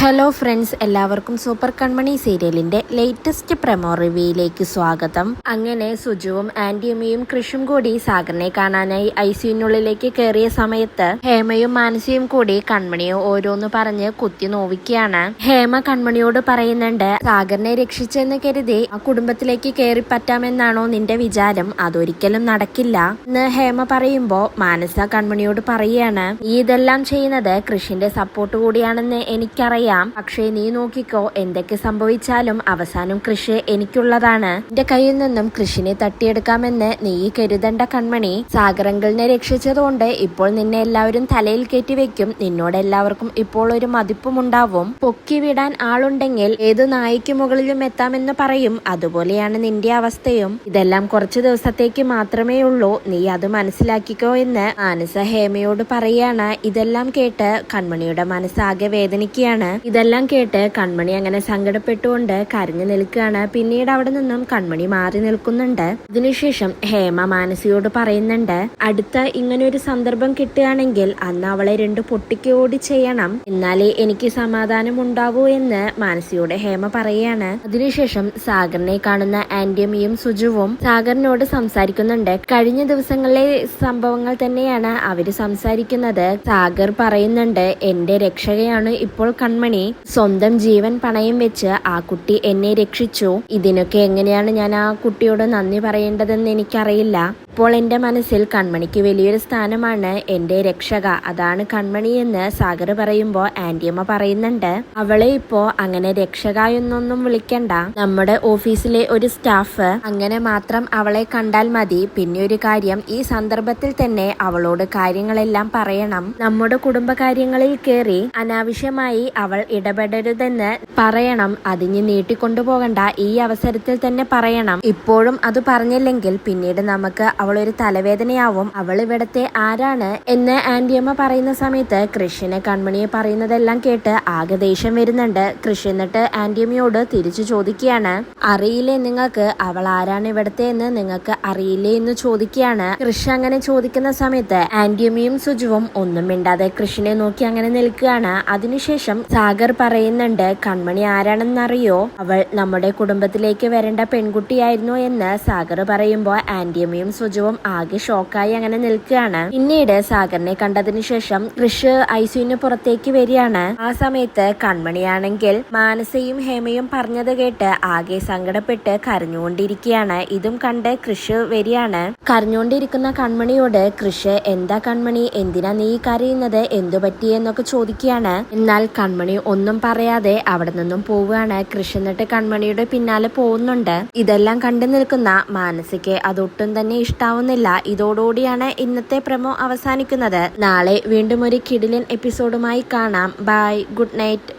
Hello friends എല്ലാവർക്കും super Kanmani സീരിയലിന്റെ latest promo റിവ്യൂയിലേക്ക് സ്വാഗതം. അങ്ങനെ സുജുവും ആന്റിയമ്മയും കൃഷും കൂടി സാഗറിനെ കാണാനായി ഐ സിയുനുള്ളിലേക്ക് കയറിയ സമയത്ത് ഹേമയും മാനസിയും കൂടി കൺമണിയെ ഓരോന്ന് പറഞ്ഞ് കുത്തി നോവിക്കുകയാണ്. ഹേമ കൺമണിയോട് പറയുന്നുണ്ട് സാഗറിനെ രക്ഷിച്ചെന്ന് കരുതി ആ കുടുംബത്തിലേക്ക് കയറി പറ്റാമെന്നാണോ നിന്റെ വിചാരം? അതൊരിക്കലും നടക്കില്ല. എന്ന് ഹേമ പറയുമ്പോ മാനസ കൺമണിയോട് പറയുകയാണ് നീ ഇതെല്ലാം ചെയ്യുന്നത് കൃഷിന്റെ സപ്പോർട്ട് കൂടിയാണെന്ന് എനിക്കറിയാം. പക്ഷേ നീ നോക്കിക്കോ എന്തൊക്കെ സംഭവിച്ചാലും അവസാനം കൃഷി എനിക്കുള്ളതാണ്. എന്റെ കയ്യിൽ നിന്നും കൃഷിനെ തട്ടിയെടുക്കാമെന്ന് നീ കരുതണ്ട കൺമണി. സാഗരങ്ങളിനെ രക്ഷിച്ചതുകൊണ്ട് ഇപ്പോൾ നിന്നെ എല്ലാവരും തലയിൽ കയറ്റിവെക്കും നിന്നോട് എല്ലാവർക്കും ഇപ്പോൾ ഒരു മതിപ്പുമുണ്ടാവും. പൊക്കി വിടാൻ ആളുണ്ടെങ്കിൽ ഏത് നായിക്ക് മുകളിലും എത്താമെന്ന് പറയും. അതുപോലെയാണ് നിന്റെ അവസ്ഥയും. ഇതെല്ലാം കുറച്ചു ദിവസത്തേക്ക് മാത്രമേ ഉള്ളൂ നീ അത് മനസ്സിലാക്കിക്കോ എന്ന് മാനസ ഹേമയോട് പറയാണ്. ഇതെല്ലാം കേട്ട് കൺമണിയുടെ മനസ്സാകെ വേദനിക്കുകയാണ്. ഇതെല്ലാം കേട്ട് കൺമണി അങ്ങനെ സങ്കടപ്പെട്ടുകൊണ്ട് കരഞ്ഞു നിൽക്കുകയാണ്. പിന്നീട് അവിടെ നിന്നും കൺമണി മാറി നിൽക്കുന്നുണ്ട്. അതിനുശേഷം ഹേമ മാനസിയോട് പറയുന്നുണ്ട് അടുത്ത ഇങ്ങനെ ഒരു സന്ദർഭം കിട്ടുകയാണെങ്കിൽ അന്ന് അവളെ രണ്ട് പൊട്ടിക്ക് ഓടി ചെയ്യണം. എന്നാലേ എനിക്ക് സമാധാനം ഉണ്ടാവൂ എന്ന് മാനസിയോട് ഹേമ പറയുകയാണ്. അതിനുശേഷം സാഗറിനെ കാണുന്ന ആന്റമിയും സുജുവും സാഗറിനോട് സംസാരിക്കുന്നുണ്ട്. കഴിഞ്ഞ ദിവസങ്ങളിലെ സംഭവങ്ങൾ തന്നെയാണ് അവർ സംസാരിക്കുന്നത്. സാഗർ പറയുന്നുണ്ട് എന്റെ രക്ഷകയാണ് ഇപ്പോൾ കൺമണി. സ്വന്തം ജീവൻ പണയം വെച്ച് ആ കുട്ടി എന്നെ രക്ഷിച്ചു. ഇതിനൊക്കെ എങ്ങനെയാണ് ഞാൻ ആ കുട്ടിയോട് നന്ദി പറയേണ്ടതെന്ന് എനിക്കറിയില്ല. ഇപ്പോൾ എന്റെ മനസ്സിൽ കൺമണിക്ക് വലിയൊരു സ്ഥാനമാണ് എന്റെ രക്ഷക. അതാണ് കൺമണി എന്ന് സാഗർ പറയുമ്പോ ആന്റിയമ്മ പറയുന്നുണ്ട്. അവളെ ഇപ്പോ അങ്ങനെ രക്ഷക എന്നൊന്നും വിളിക്കണ്ട. നമ്മുടെ ഓഫീസിലെ ഒരു സ്റ്റാഫ് അങ്ങനെ മാത്രം അവളെ കണ്ടാൽ മതി. പിന്നെ ഒരു കാര്യം ഈ സന്ദർഭത്തിൽ തന്നെ അവളോട് കാര്യങ്ങളെല്ലാം പറയണം. നമ്മുടെ കുടുംബകാര്യങ്ങളിൽ കയറി അനാവശ്യമായി അവൾ ഇടപെടരുതെന്ന് പറയണം. അതിഞ്ഞ് നീട്ടിക്കൊണ്ടുപോകണ്ട ഈ അവസരത്തിൽ തന്നെ പറയണം. ഇപ്പോഴും അത് പറഞ്ഞില്ലെങ്കിൽ പിന്നീട് നമുക്ക് അവളൊരു തലവേദനയാവും. അവൾ ഇവിടത്തെ ആരാണ് എന്ന് ആന്റിയമ്മ പറയുന്ന സമയത്ത് കൃഷിനെ കൺമണിയെ പറയുന്നതെല്ലാം കേട്ട് ആകെ ദേഷ്യം വരുന്നുണ്ട്. കൃഷി എന്നിട്ട് ആന്റിയമ്മയോട് തിരിച്ചു ചോദിക്കുകയാണ്. അറിയില്ലേ നിങ്ങൾക്ക്? അവൾ ആരാണ് ഇവിടത്തെ എന്ന് നിങ്ങൾക്ക് അറിയില്ലേ എന്ന് ചോദിക്കുകയാണ്. കൃഷി അങ്ങനെ ചോദിക്കുന്ന സമയത്ത് ആന്റിയമ്മയും സുജുവും ഒന്നും മിണ്ടാതെ കൃഷിനെ നോക്കി അങ്ങനെ നിൽക്കുകയാണ്. അതിനുശേഷം സാഗർ പറയുന്നുണ്ട് കൺമണി ആരാണെന്നറിയോ? അവൾ നമ്മുടെ കുടുംബത്തിലേക്ക് വരേണ്ട പെൺകുട്ടിയായിരുന്നു എന്ന് സാഗർ പറയുമ്പോൾ ആന്റിയമ്മയും സുജുവും ആകെ ഷോക്കായി അങ്ങനെ നിൽക്കുകയാണ്. പിന്നീട് സാഗറിനെ കണ്ടതിന് ശേഷം കൃഷ് ഐസുവിന് പുറത്തേക്ക് വരികയാണ്. ആ സമയത്ത് കൺമണിയാണെങ്കിൽ മാനസയും ഹേമയും പറഞ്ഞത് കേട്ട് ആകെ സങ്കടപ്പെട്ട് കരഞ്ഞുകൊണ്ടിരിക്കുകയാണ്. ഇതും കണ്ട് കൃഷ് വരികയാണ്. കരഞ്ഞുകൊണ്ടിരിക്കുന്ന കൺമണിയോട് കൃഷ് എന്താ കൺമണി? എന്തിനാ നീ കരയുന്നത്? എന്തു പറ്റിയെന്നൊക്കെ ചോദിക്കുകയാണ്. എന്നാൽ കൺമണി ഒന്നും പറയാതെ അവിടെ നിന്നും പോവുകയാണ്. കൃഷ് എന്നിട്ട് കൺമണിയുടെ പിന്നാലെ പോകുന്നുണ്ട്. ഇതെല്ലാം കണ്ടു നിൽക്കുന്ന മാനസിക്ക് അതൊട്ടും തന്നെ ഇഷ്ടാവുന്നില്ല. ഇതോടുകൂടിയാണ് ഇന്നത്തെ പ്രമോ അവസാനിക്കുന്നത്. നാളെ വീണ്ടും ഒരു കിടിലൻ എപ്പിസോഡുമായി കാണാം. Bye good night